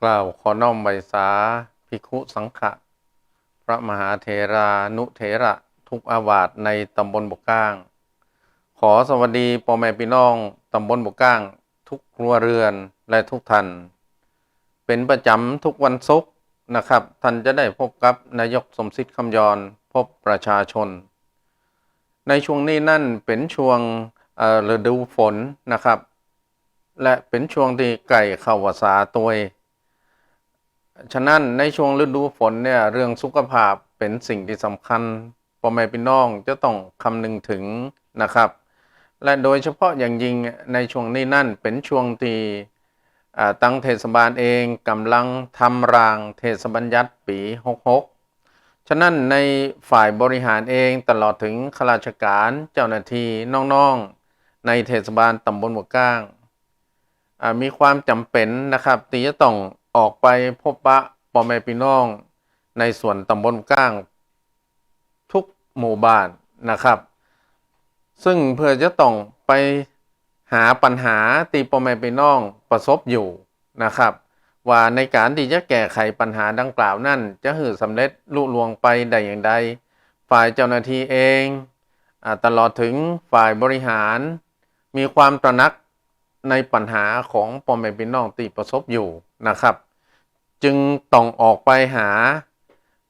กล่าวขอน้อมไบสาภิกขุสังฆะพระมหาเทรานุเถระทุกอาวาสในตำบลบกก้าง ขอสวัสดีพ่อแม่พี่น้องตำบลบกก้าง ทุกครัวเรือนและทุกท่านเป็นประจำทุกวันศุกร์นะครับ ท่านจะได้พบกับนายกสมศิษฐ์คำยอนพบประชาชน ในช่วงนี้นั่นเป็นช่วงฤดูฝนนะครับ และเป็นช่วงที่ไก่เข้าวสาตัว ฉะนั้นในช่วงฤดูฝนเนี่ยเรื่องสุขภาพเป็นสิ่งที่สำคัญพ่อแม่พี่น้องจะต้องคำนึงถึงนะครับ และโดยเฉพาะอย่างยิ่งในช่วงนี้นั่นเป็นช่วงที่ตั้งเทศบาลเองกำลังทำรางเทศบัญญัติปี 66 ฉะนั้นในฝ่ายบริหารเองตลอดถึงข้าราชการเจ้าหน้าที่น้องๆ ในเทศบาลตำบลหมวกก้าง มีความจำเป็นนะครับที่จะต้อง ออกไปพบปะพ่อแม่พี่น้อง ในส่วนตำบลก้าง ทุกหมู่บ้านนะครับ ซึ่งเพื่อจะต้องไปหาปัญหาตีพ่อแม่พี่น้องประสบอยู่นะครับ ว่าในการที่จะแก้ไขปัญหาดังกล่าวนั่น จะหือสำเร็จลุล่วงไปได้อย่างใดฝ่ายเจ้าหน้าที่เองอตลอดถึงฝ่ายบริหาร มีความตระหนักในปัญหาของพ่อแม่พี่น้องที่ประสบอยู่ นะครับ จึงต้องออกไปหา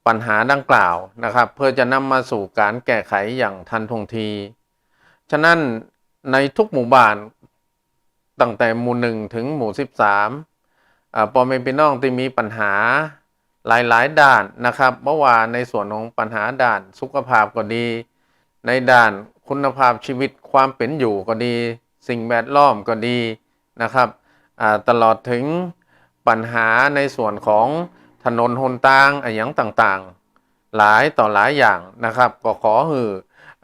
ปัญหาดังกล่าวนะครับ เพื่อจะนำมาสู่การแก้ไขอย่างทันท่วงที ฉะนั้นในทุกหมู่บ้านตั้งแต่หมู่หนึ่งถึงหมู่สิบสามพ่อแม่พี่น้องที่มีปัญหาหลายๆ ด้านนะครับเมื่อวานในส่วนของปัญหาด้านสุขภาพก็ดี ในด้านคุณภาพชีวิตความเป็นอยู่ก็ดี สิ่งแวดล้อมก็ดีนะครับตลอดถึง ปัญหาในส่วนของถนนหนทางอะไรอย่างต่างๆ หลายต่อหลายอย่างนะครับ ก็ขอหือ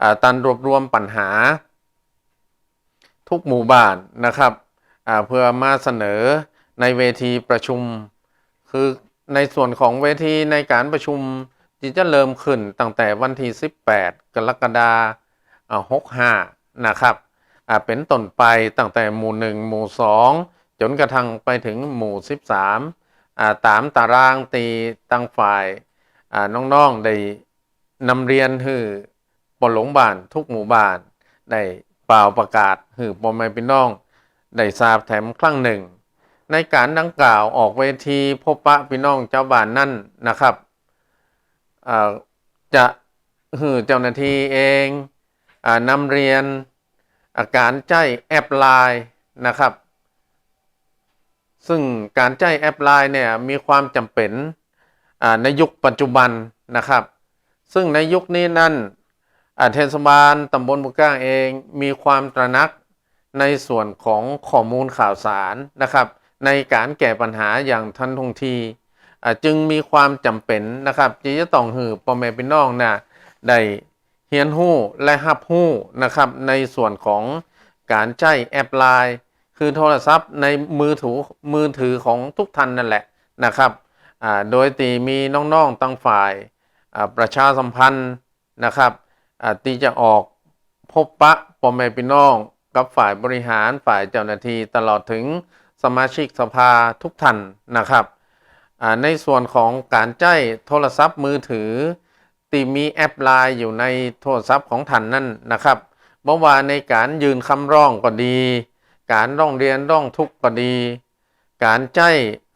อาตันรวบรวมปัญหา ทุกหมู่บ้านนะครับเพื่อมาเสนอในเวทีประชุม คือในส่วนของเวทีในการประชุมที่จะเริ่มขึ้นตั้งแต่วันที่ 18 กรกฎาคม65 นะครับเป็นต้นไปตั้งแต่หมู่ 1 หมู่ 2 จนกระทั่งไปถึงหมู่ 13อ่าตามตารางตีตั้งฝ่ายอ่าน้องๆได้นำเรียนคือปหลงบ้านทุกหมู่บ้าน ได้เป่าประกาศคือปอแม่พี่น้อง ได้ทราบแถมครั้งหนึ่ง ในการดังกล่าวออกเวทีพบปะพี่น้องเจ้าบ้านนั่นนะครับจะหือเจ้าหน้าที่เองอนำเรียนอาการใจแอปไลน์นะครับ ซึ่งการใจแอปไลน์เนี่ยมีความจำเป็นในยุคปัจจุบันนะครับ ซึ่งในยุคนี้นั่นอ่าเทศบาลตำบลบุก้างเองมีความตระหนักในส่วนของข้อมูลข่าวสารนะครับ ในการแก้ปัญหาอย่างทันท่วงทีจึงมีความจำเป็นนะครับที่จะต้องหือพ่อแม่พี่น้องนะได้เฮียนหู้และฮับหู้นะครับ ในส่วนของการใช้แอปไลน์ คือโทรศัพท์ในมือถือมือถือของทุกท่านนั่นแหละนะครับโดยตีมีน้องๆตั้งฝ่ายประชาสัมพันธ์นะครับอ่าที่จะออกพบปะพ่อแม่พี่น้องกับฝ่ายบริหารฝ่ายเจ้าหน้าที่ตลอดถึงสมาชิกสภาทุกท่านนะครับในส่วนของการใช้โทรศัพท์มือถือที่มีแอปไลน์อยู่ในโทรศัพท์ของท่านนั่นนะครับเมื่อวานในการยืนคำร้องก็ดี การร้องเรียนร้องทุกข์ก็ดี การใช้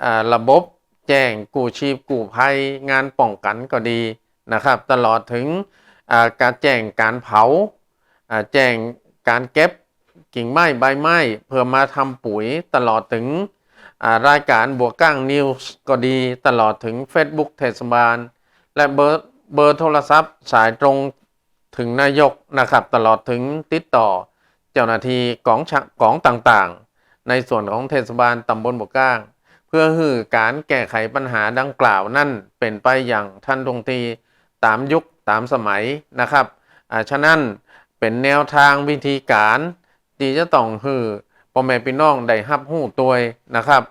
อ่าระบบแจ้งกู้ชีพกู้ภัยงานป้องกันก็ดีนะครับ ตลอดถึงการแจ้งการเผาแจ้งการเก็บกิ่งไม้ใบไม้เพื่อมาทำปุ๋ยตลอดถึงรายการบัวก้างนิวส์ก็ดีตลอดถึง Facebook เทศบาล และเบอร์เบอร์โทรศัพท์สายตรงถึงนายกนะครับ ตลอดถึงติดต่อ เจ้าหน้าที่กองกองต่างๆ ในส่วนของเทศบาลตำบลบกก้าง เพื่อให้การแก้ไขปัญหาดังกล่าวนั่นเป็นไปอย่างทันทวงทีตามยุคตามสมัยนะครับอ่าฉะนั้นเป็นแนวทางวิธีการที่จะต้องฮือพ่อแม่พี่น้องได้รับหู้ตัวนะครับ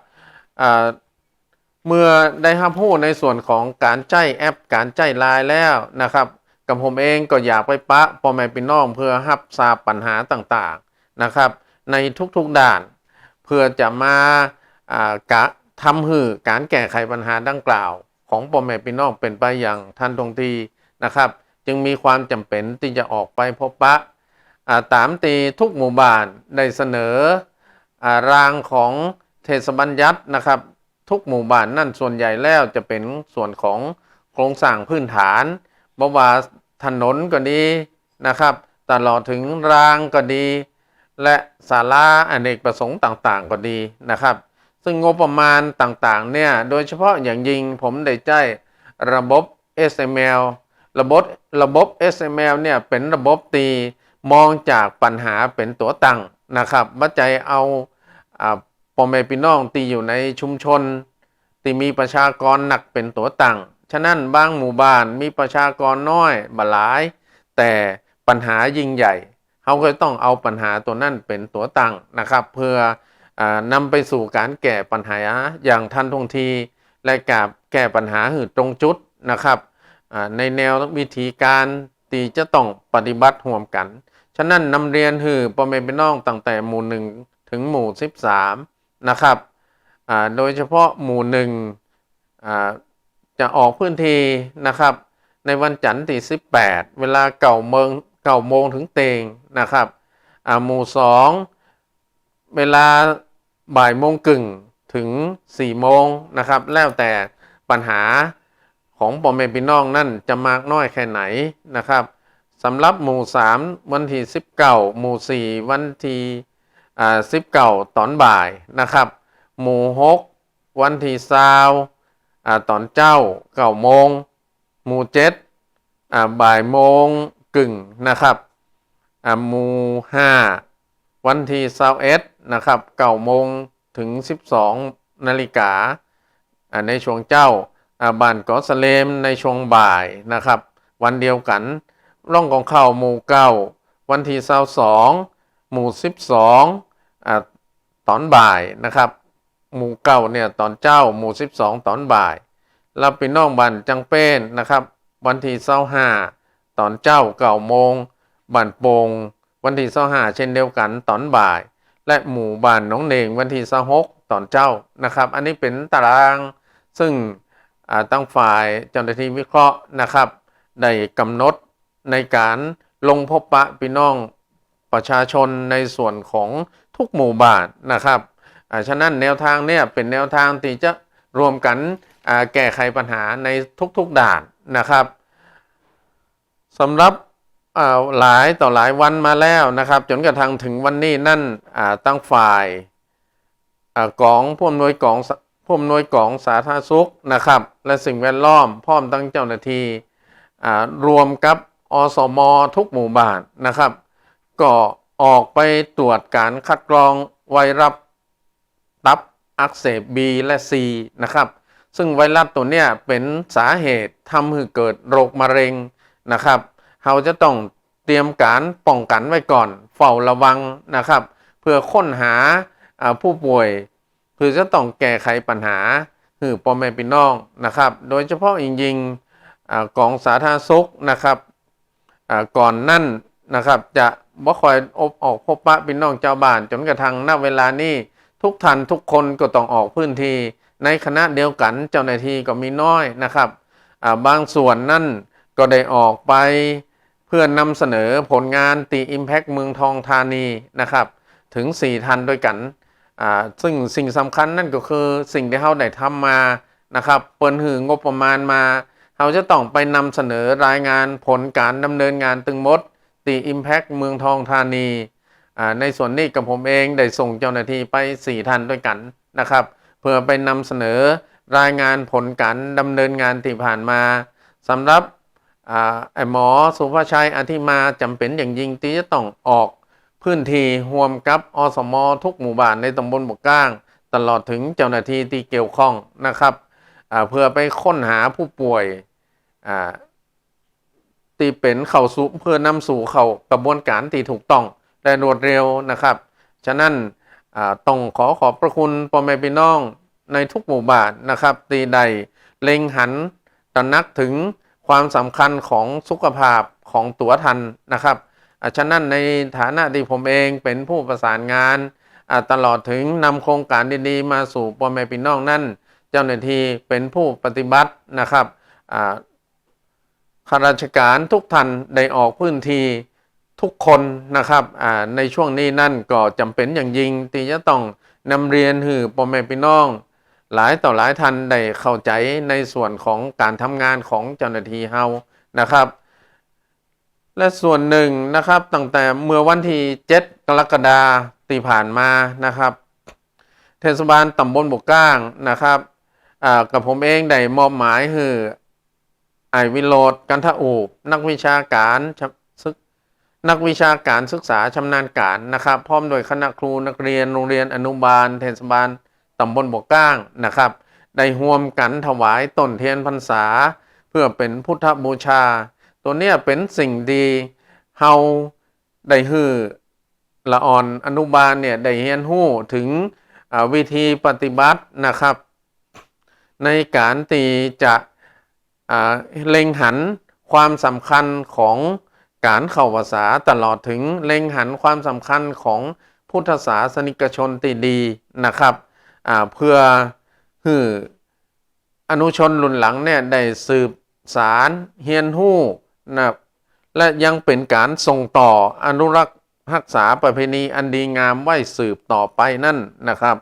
เมื่อได้รับหู้ในส่วนของการใช้แอปการใช้ไลน์แล้วนะครับ กับผมเองก็อยากไปปะพ่อแม่พี่น้องเพื่อรับทราบปัญหาต่างๆนะครับ ในทุกๆด้าน เพื่อจะมากะทำให้การแก้ไขปัญหาดังกล่าว ของพ่อแม่พี่น้องเป็นไปอย่างทันท่วงทีนะครับ จึงมีความจำเป็นที่จะออกไปพบปะตามตีทุกหมู่บ้านได้เสนอรางของเทศบัญญัตินะครับ ทุกหมู่บ้านนั่นส่วนใหญ่แล้วจะเป็นส่วนของโครงสร้างพื้นฐานบ่ว่า ถนนก็ดีนะครับ ตลอดถึงรางก็ดี และศาลาอเนกประสงค์ต่างๆ ก็ดีนะครับ ซึ่งงบประมาณต่างๆเนี่ยโดยเฉพาะอย่างยิ่งผมได้ใจระบบ SML ระบบระบบ SML เนี่ยเป็นระบบตีมองจากปัญหาเป็นตัวตั้งนะครับมาใจเอาอ่าพ่อแม่พี่น้องตีอยู่ในชุมชน ที่มีประชากรหนักเป็นตัวตั้ง ฉะนั้นบางหมู่บ้านมีประชากรน้อยบหลาย แต่ปัญหายิ่งใหญ่เขาก็ต้องเอาปัญหาตัวนั่นเป็นตัวตั้งนะครับ เพื่ออนำไปสู่การแก้ปัญหาอย่างทันท่วงทีและกับแก้ปัญหาหืดตรงจุดนะครับในแนววิธีการที่จะต้องปฏิบัติร่วมกัน ฉะนั้นนำเรียนหือพ่อแม่พี่น้องตั้งแต่หมู่หนึ่งถึงหมู่ 13 นะครับโดยเฉพาะหมู่หนึ่ง จะออกพื้นที่นะครับ ในวันจันทร์ที่ 18 เวลาเก่าเมืองเก่าโมงถึงเตงนะครับหมู่สองเวลาบ่ายโมงกึ่งถึง4โมงนะครับ แล้วแต่ปัญหาของปอมเมพี่น้องนั่นจะมากน้อยแค่ไหนนะครับสำหรับหมู่ 3 วันที่19 หมู่ 4 วันที่อ่า19ตอนบ่ายนะครับ หมู่หกวันที่ซาว อ่าตอนเจ้าเก้าโมงหมู่เจ็ดอ่าบ่ายโมงกึ่งนะครับอ่าหมู่ห้าวันที่เซาเอสนะครับเก้าโมงถึง 12นาฬิกาอ่าในช่วงเจ้าอ่าบ้านกอสเลมในช่วงบ่ายนะครับ วันเดียวกันร่องของเข้าหมู่เก้าวันที่เซาสองหมู่ 12อ่าตอนบ่ายนะครับ หมู่เก้าเนี่ยตอนเจ้าหมู่สิบสองตอนบ่ายรับไปน้องบันจังเป้นนะครับ วันที่เศร้าห้าตอนเจ้าเก้าโมงบันโปงวันที่เศร้าห้าเช่นเดียวกันตอนบ่าย และหมู่บ้านน้องเนงวันที่เศร้าหกตอนเจ้านะครับ อันนี้เป็นตารางซึ่งตั้งฝ่ายเจ้าหน้าที่วิเคราะห์นะครับได้กำหนดในการลงพบปะพี่น้องประชาชนในส่วนของทุกหมู่บ้านนะครับ ฉะนั้นแนวทางเนี่ยเป็นแนวทางที่จะรวมกันแก้ไขปัญหาในทุกๆด่านนะครับสำหรับหลายต่อหลายวันมาแล้วนะครับ จนกระทั่งถึงวันนี้นั่นตั้งฝ่ายอ่ากองผู้อำนวยกองผู้อำนวยกองสาธารณสุขนะครับ และสิ่งแวดล้อมพร้อมตั้งเจ้าหน้าที่รวมกับอสมทุกหมู่บ้านนะครับ ก็ออกไปตรวจการคัดกรองไวรัสตับ อักเสบ B และ C นะครับ ซึ่งไวรัสตัวเนี้ยเป็นสาเหตุทำให้เกิดโรคมะเร็งนะครับ เราจะต้องเตรียมการป้องกันไว้ก่อน เฝ้าระวังนะครับ เพื่อค้นหาผู้ป่วยเพื่อจะต้องแก้ไขปัญหาคือพ่อแม่พี่น้องนะครับ โดยเฉพาะจริงๆอ่ากองสาธารณสุขนะครับก่อนนั่นนะครับ จะบ่คอยอบออกพบปะพี่น้องเจ้าบ้านจนกระทั่งณเวลานี้ ทุกท่านทุกคนก็ต้องออกพื้นที่ ในคณะเดียวกันเจ้าหน้าที่ก็มีน้อยนะครับาบางส่วนนั่นก็ได้ออกไปเพื่อนำเสนอผลงานตี Impact เมืองทองธานีนะครับ ถึง 4 ทันด้วยกันซึ่งสิ่งสำคัญนั่นก็คือสิ่งที่เขาได้ทำมานะครับ เปิ้นหืองบประมาณมาเราจะต้องไปนำเสนอรายงานผลการดำเนินงานตึงมดตี Impact เมืองทองธานี ในส่วนนี้กับผมเองได้ส่งเจ้าหน้าที่ไป 4ท่านด้วยกันนะครับ เพื่อไปนำเสนอรายงานผลการดำเนินงานที่ผ่านมาสำหรับอหมอสุภาชัยอธิมาจำเป็นอย่างยิ่งที่จะต้องออกพื้นที่ห่วมกับอสมอทุกหมู่บ้านในตำบลบกก้าง ตลอดถึงเจ้าหน้าที่ที่เกี่ยวข้องนะครับเพื่อไปค้นหาผู้ป่วยอ่าตีเป็นเข้าสู่เพื่อนำสู่เข้ากระบวนการที่ถูกต้อง และรวดเร็วนะครับ ฉะนั้นต้องขอขอบพระคุณพ่อแม่พี่น้องในทุกหมู่บ้านนะครับ ตีใดเล็งหันตระหนักถึงความสำคัญของสุขภาพของตัวทันนะครับฉะนั้นในฐานะที่ผมเองเป็นผู้ประสานงาน ตลอดถึงนำโครงการดีๆ มาสู่พ่อแม่พี่น้องนั่น เจ้าหน้าที่เป็นผู้ปฏิบัตินะครับข้าราชการทุกท่านได้ออกพื้นที่ ทุกคนนะครับในช่วงนี้นั่นก็จำเป็นอย่างยิ่งที่จะต้องนำเรียนหือพ่อแม่พี่น้อง หลายต่อหลายท่านได้เข้าใจในส่วนของการทำงานของเจ้าหน้าที่เฮานะครับ และส่วนหนึ่งนะครับตั้งแต่เมื่อวันที่ 7 กรกฎาคมที่ผ่านมานะครับ เทศบาลตำบลบกก้างนะครับกับผมเองได้มอบหมายคือไอวิโรดกันทะอูบนักวิชาการ นักวิชาการศึกษาชำนาญการนะครับ พร้อมโดยคณะครูนักเรียนโรงเรียนอนุบาล เทศบาลตำบลบกก้างนะครับ ได้ห่วมกันถวายต้นเทียนพรรษา เพื่อเป็นพุทธบูชา ตัวเนี้ยเป็นสิ่งดีเฮาได้ฮือละอ่อนอนุบาลเนี่ยได้เรียนรู้ถึงวิธีปฏิบัตินะครับ ในการตีจะเล็งหันความสำคัญของ การเข้าภาษาตลอดถึงเล็งหันความสำคัญของพุทธศาสนิกชนตีดีนะครับเพื่อฮืออนุชนรุ่นหลังเนี่ยได้สืบสารเฮียนหู้นะครับและยังเป็นการส่งต่ออนุรักษ์รักษาประเพณีอันดีงามไว้สืบต่อไปนั่นนะครับ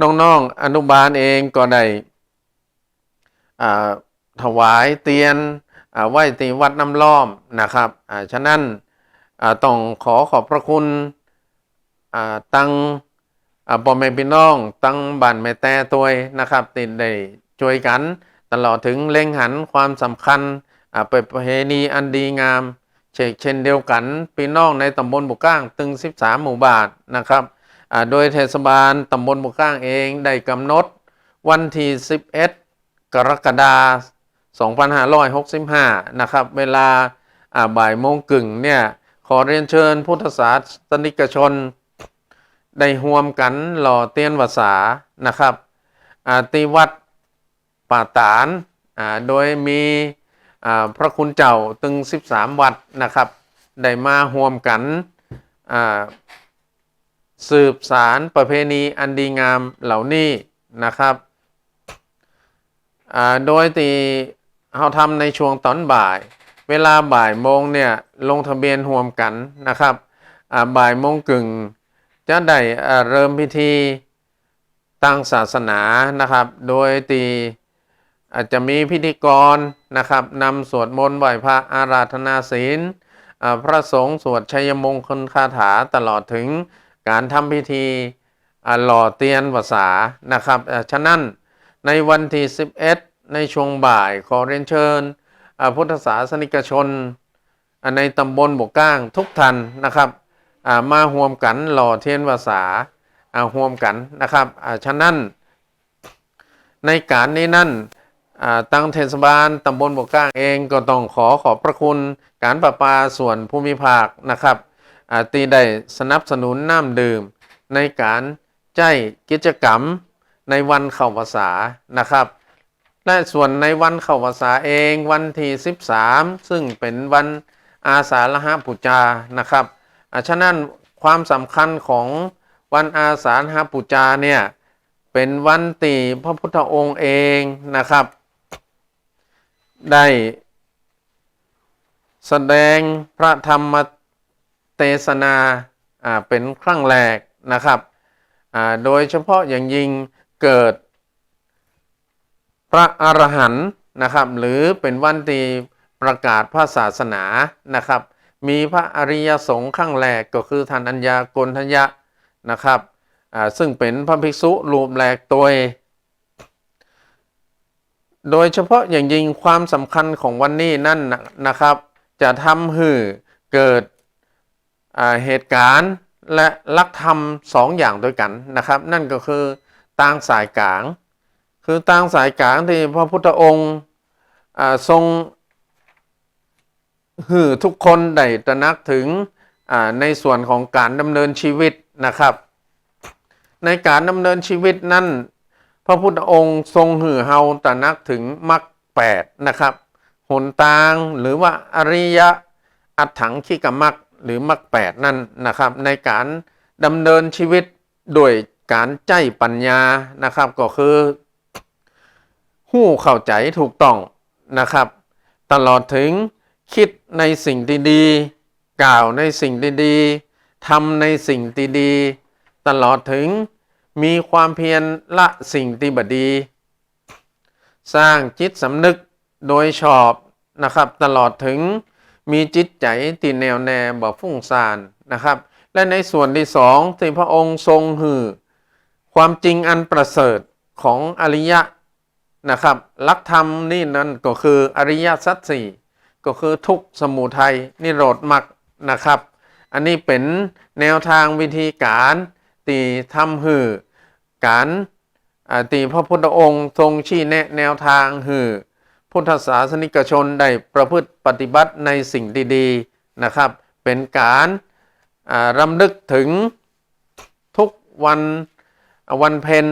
น้องๆอนุบาลเองก็ได้ถวายเตียน ไหว้ตีวัดน้ำล้อมนะครับฉะนั้นต้องขอขอบพระคุณตั้งอ่าพ่อแม่พี่น้องตั้งบ้านแม่แต่ตัวนะครับติดได้ช่วยกัน ตลอดถึงเล็งหันความสำคัญเป็นประเพณีอันดีงามเช่นเช่นเดียวกันพี่น้องในตำบลบุก้างตึง 13 หมู่บานนะครับโดยเทศบาลตำบลบุกก้างเองได้กำหนดวันที่ 11 กรกฎาคม 2565 นะครับ เวลาบ่ายโมงกึ่งเนี่ย ขอเรียนเชิญพุทธศาสนิกชน ได้ห่วมกันหล่อเตียนภาษานะครับอตีวัดป่าตานาโดยมีพระคุณเจ้าตึง 13 วัดนะครับ ได้มาห่วมกันสืบสารประเพณีอันดีงามเหล่านี้นะครับโดยตี เราทำในช่วงตอนบ่าย เวลาบ่ายโมงเนี่ยลงทะเบียนห่วมกันนะครับบ่ายโมงกึ่งจะได้เริ่มพิธีตั้งศาสนานะครับ โดยตีอาจจะมีพิธีกรนะครับนำสวดมนต์ไหวพระอาราธนาศีลพระสงฆ์สวดชัยมงคลคาถาตลอดถึงการทำพิธีหล่อเตียนภาษานะครับฉะนั้นในวันที่ 11 ในช่วงบ่ายขอเรียนเชิญพุทธศาสนิกชน ในตำบลบกก้างทุกท่านนะครับมาห่วมกันหล่อเทียนภาษาห่วมกันนะครับฉะนั้นในการนี้นั่นตั้งเทศบาลตำบลบกก้างเองก็ต้องขอขอบพระคุณการประปาส่วนภูมิภาคนะครับตีได้สนับสนุนน้ำดื่ม ในการใจกิจกรรมในวันเข้าภาษานะครับ และส่วนในวันเข้าภาษาเองวันที่ 13 ซึ่งเป็นวันอาสาฬหปุจจานะครับฉะนั้นความสำคัญของวันอาสาฬหปุจจาเนี่ยเป็นวันตีพระพุทธองค์เองนะครับ ได้แสดงพระธรรมเทศนาเป็นครั้งแรกนะครับ โดยเฉพาะอย่างยิ่งเกิด พระอรหันต์นะครับหรือเป็นวันที่ประกาศพระศาสนานะครับ มีพระอริยสงฆ์ข้างแรกก็คือท่านอัญญากลทัญญะนะครับซึ่งเป็นพระภิกษุรูปแรกตัว โดยเฉพาะอย่างยิ่งความสำคัญของวันนี้นั่นนะครับ จะทำให้เกิดเหตุการณ์และลักธรรมสองอย่างด้วยกันนะครับ นั่นก็คือต่างสายกลาง คือตางสายกลางที่พระพุทธองค์ทรงหือทุกคนได้ตระหนักถึงในส่วนของการดำเนินชีวิตนะครับ ในการดำเนินชีวิตนั้นพระพุทธองค์ทรงหือเฮาตระหนักถึงมรรคแปดนะครับหนทางหรือว่าอริยะอัตถังขิกมรรคหรือมรรคแปดนั่นนะครับ ในการดำเนินชีวิตโดยการใจปัญญานะครับ ก็คือ หู้เข้าใจถูกต้องนะครับ ตลอดถึงคิดในสิ่งที่ดีกล่าวในสิ่งที่ดีทำในสิ่งที่ดีตลอดถึงมีความเพียรละสิ่งที่บดี สร้างจิตสำนึกโดยชอบนะครับ ตลอดถึงมีจิตใจที่แนวแน่บ่ฟุ้งซ่านนะครับ และในส่วนที่สองที่พระองค์ทรงหือ ความจริงอันประเสริฐของอริยะ นะครับลักธรรมนี่นั่นก็คืออริยสัจสี่ก็คือทุกสมุทัยนิโรธมรรคนะครับ อันนี้เป็นแนวทางวิธีการตีทำหือการตีพระพุทธองค์ทรงชี้แนะแนวทางหือพุทธศาสนิกชนได้ประพฤติปฏิบัติในสิ่งดีๆนะครับ เป็นการรำลึกถึงทุกวันวันเพ็ญ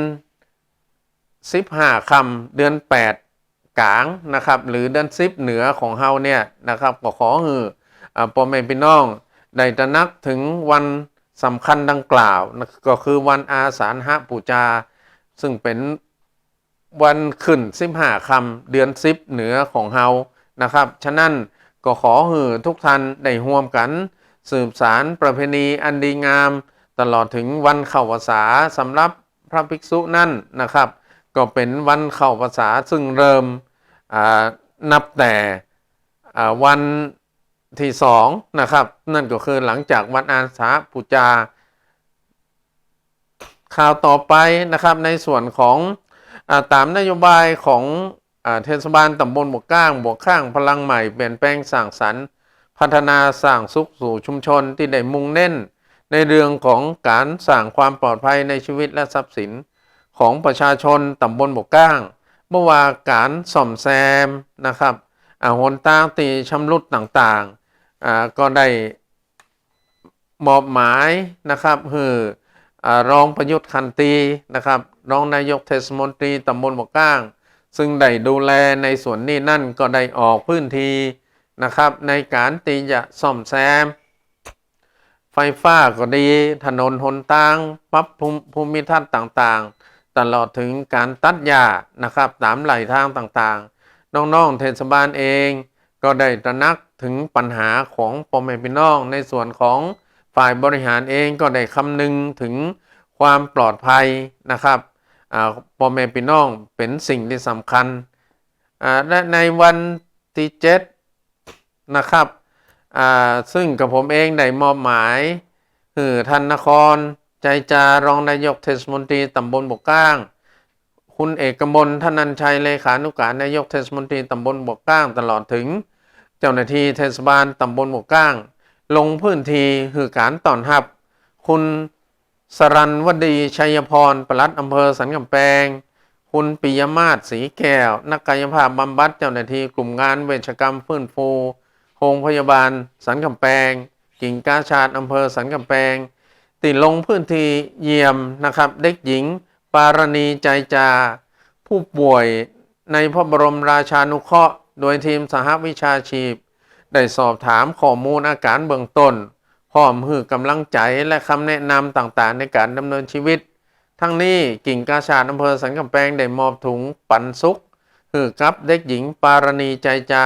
15คำเดือน8กลางนะครับ หรือเดือน10เหนือของเฮาเนี่ยนะครับก็ขอฮืออ่าพ่อแม่พี่น้องได้ตระหนักถึงวันสำคัญดังกล่าว ก็คือวันอาสาฬหปูจา ซึ่งเป็นวันขึ้น15คำเดือน10เหนือของเฮานะครับ ฉะนั้นก็ขอฮือทุกท่านได้ร่วมกัน สืบสารประเพณีอันดีงาม ตลอดถึงวันเข้าพรรษาสำหรับพระภิกษุนั่นนะครับ ก็เป็นวันเข้าพรรษาซึ่งเริ่มนับแต่วันที่สองนะครับ นั่นก็คือหลังจากวันอาสาปูจา ข่าวต่อไปนะครับในส่วนของอตามนโยบายของอเทศบาลตำบลบวกก้างบวกข้างพลังใหม่เปลี่ยนแปลงสร้างสรรค์ พัฒนาสร้างสุขสู่ชุมชนที่ได้มุ่งเน้น ในเรื่องของการสร้างความปลอดภัยในชีวิตและทรัพย์สิน ของประชาชนตำบลบกก้างเมื่อว่าการซ่อมแซมนะครับหนตางตีชำรุดต่างๆอ่าก็ได้มอบหมายนะครับคืออรองประยุทธ์คันตีนะครับรองนายกเทศมนตรีตำบลบกก้าง ซึ่งได้ดูแลในส่วนนี้นั่นก็ได้ออกพื้นที่นะครับ ในการตีจะซ่อมแซม ไฟฟ้าก็ดีถนนหนทางปรับภูมิทัศน์ต่าง ตลอดถึงการตัดหญ้านะครับตามไหลทางต่างๆ น้องๆเทศบาลเองก็ได้ตระหนักถึงปัญหาของพ่อแม่พี่น้อง ในส่วนของฝ่ายบริหารเองก็ได้คำนึงถึงความปลอดภัยนะครับอ่าพ่อแม่พี่น้องเป็นสิ่งที่สำคัญและในวันที่เจ็ดนะครับซึ่งกับผมเองได้มอบหมายคือท่านนคร ใจจารองนายกเทศมนตรีตำบลบกก้าง คุณเอกมลท่านันชัยเลขานุการนายกเทศมนตรีตำบลบกก้าง ตลอดถึง เจ้าหน้าที่เทศบาลตำบลบกก้าง ลงพื้นที่คือการต้อนรับ คุณสรันวดีชัยพรปลัดอำเภอสันกำแพงคุณปิยมาศสีแก้ว นักกายภาพบำบัดเจ้าหน้าที่กลุ่มงานเวชกรรมฟื้นฟูโรงพยาบาลสันกำแพงกิ่งกาชาดอำเภอสันกำแพง ติลงพื้นที่เยี่ยมนะครับ เด็กหญิง ปารณีใจจา ผู้ป่วยในพระบรมราชานุเคราะห์ โดยทีมสหวิชาชีพ ได้สอบถามข้อมูลอาการเบื้องต้นพร้อมหือกำลังใจและคำแนะนำต่างๆ ในการดำเนินชีวิต ทั้งนี้กิ่งกาชาดอำเภอสันกำแพงได้มอบถุงปันสุขหือกับเด็กหญิงปารณีใจจา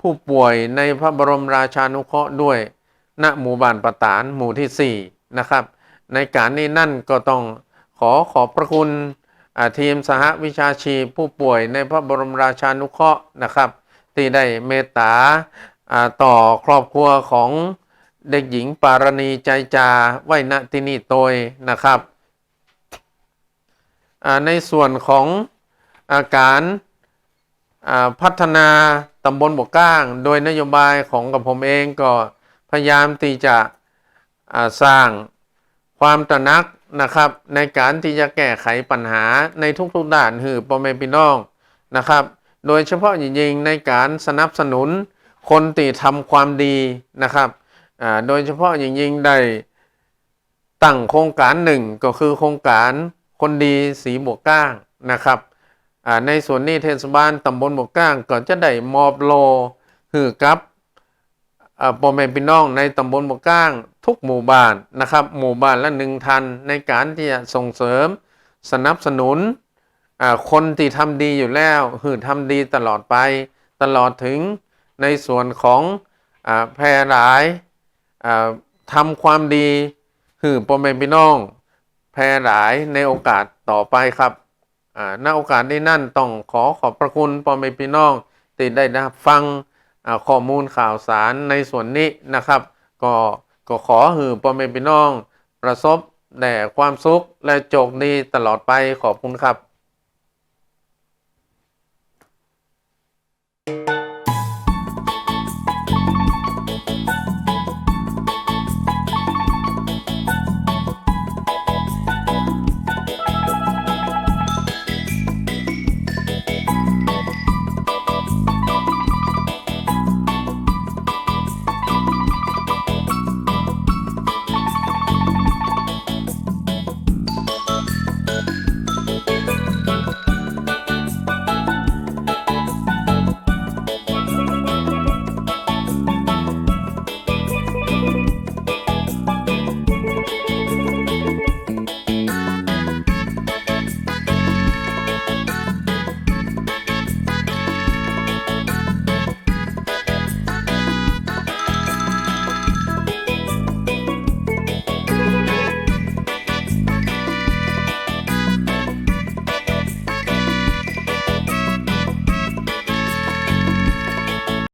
ผู้ป่วยในพระบรมราชานุเคราะห์ด้วย ณหมู่บ้านประตานหมู่ที่ 4 นะครับ ในการนี้นั่นก็ต้องขอขอบพระคุณทีมสหวิชาชีพผู้ป่วยในพระบรมราชานุเคราะห์นะครับ ที่ได้เมตตาต่อครอบครัวของเด็กหญิงปารณีใจจาไว้ณที่นี่โดยนะครับ ในส่วนของอาการพัฒนาตำบลบกก้าง โดยนโยบายของกับผมเองก็พยายามที่จะ สร้างความตระหนักนะครับ ในการที่จะแก้ไขปัญหาในทุกๆด้านคือพ่อแม่พี่น้องนะครับ โดยเฉพาะอย่างยิ่งในการสนับสนุนคนที่ทำความดีนะครับโดยเฉพาะอย่างยิ่งได้ตั้งโครงการหนึ่งก็คือโครงการคนดีสีบวกก้างนะครับในส่วนนี้เทศบาลตำบลบวกก้างก็จะได้มอบโลคือกับ พ่อแม่พี่น้องในตำบลบกก้าง ทุกหมู่บ้านนะครับ หมู่บ้านละหนึ่งทันในการที่จะส่งเสริมสนับสนุนคนที่ทำดีอยู่แล้วหือทำดีตลอดไป ตลอดถึงในส่วนของอแพร่หลายอ่าทำความดีหือพ่อแม่พี่น้อง แพร่หลายในโอกาสต่อไปครับอ่าณโอกาสนี้นั่นต้องขอขอบพระคุณพ่อแม่พี่น้องที่ได้รับฟัง ข้อมูลข่าวสารในส่วนนี้นะครับ ก็ก็ขอหือพ่อแม่พี่น้อง ประสบแต่ความสุขและโชคดีตลอดไปขอบคุณครับ